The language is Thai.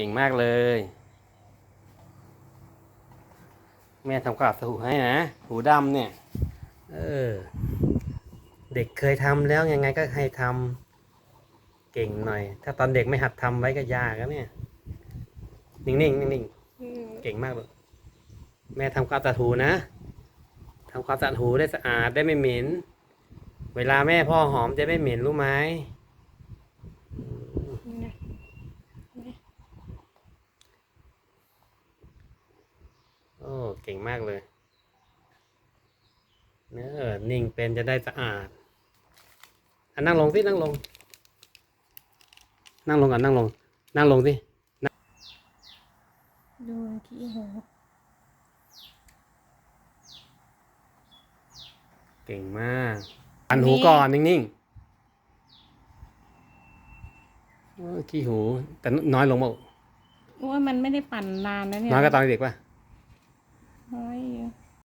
เก่งมากเลย แม่ทำความสะอาดหูให้นะ หูดำเนี่ย เออ เด็กเคยทำแล้วยังไงก็ให้ทำเก่งหน่อย ถ้าตอนเด็กไม่หัดทำไว้ก็ยากนะเนี่ย นิ่งๆนิ่งๆเก่งมากเลยแม่ทำความสะอาดหูนะทำความสะอาดหูได้สะอาดได้ไม่เหม็น เวลาแม่พ่อหอมจะไม่เหม็นรู้ไหม นี่ไง โอ้ เก่งมากเลยเนอนิ่งเป็นจะได้สะอาดอันนั่งลงสินั่งลง นั่งลงก่อนนั่งลง นั่งลงสิดูขี้หูเก่งมาก อันหูก่อนนิ่งๆโอ้ขี้หู แต่น้อยลงมั้งว่ามันไม่ได้ปั่นนานนะเนี่ยน้อยก็ตอนเด็กป่ะ 可以。